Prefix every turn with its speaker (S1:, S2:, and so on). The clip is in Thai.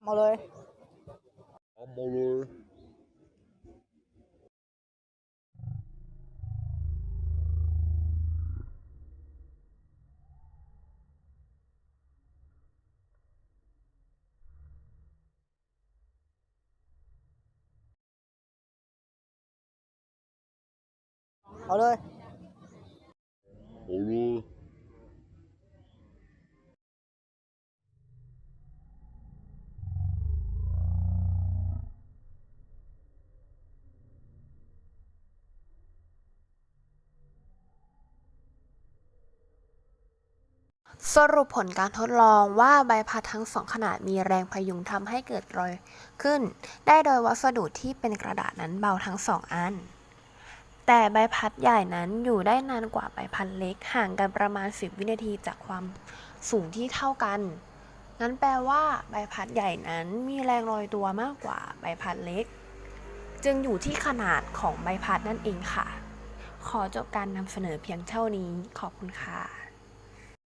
S1: mọi người. Mọi người. Mọi người
S2: สรุปผลการทดลองว่าใบพัดทั้งสองขนาดมีแรงพยุงทำให้เกิดรอยขึ้น ได้โดยวัสดุที่เป็นกระดาษนั้นเบาทั้งสองอัน แต่ใบพัดใหญ่นั้นอยู่ได้นานกว่าใบพัดเล็กห่างกันประมาณ 10 วินาทีจากความสูงที่เท่ากันงั้นแปลว่าใบพัดใหญ่นั้นมีแรงลอยตัวมากกว่าใบพัดเล็ก จึงอยู่ที่ขนาดของใบพัดนั่นเองค่ะ ขอจบการนำเสนอเพียงเท่านี้ ขอบคุณค่ะ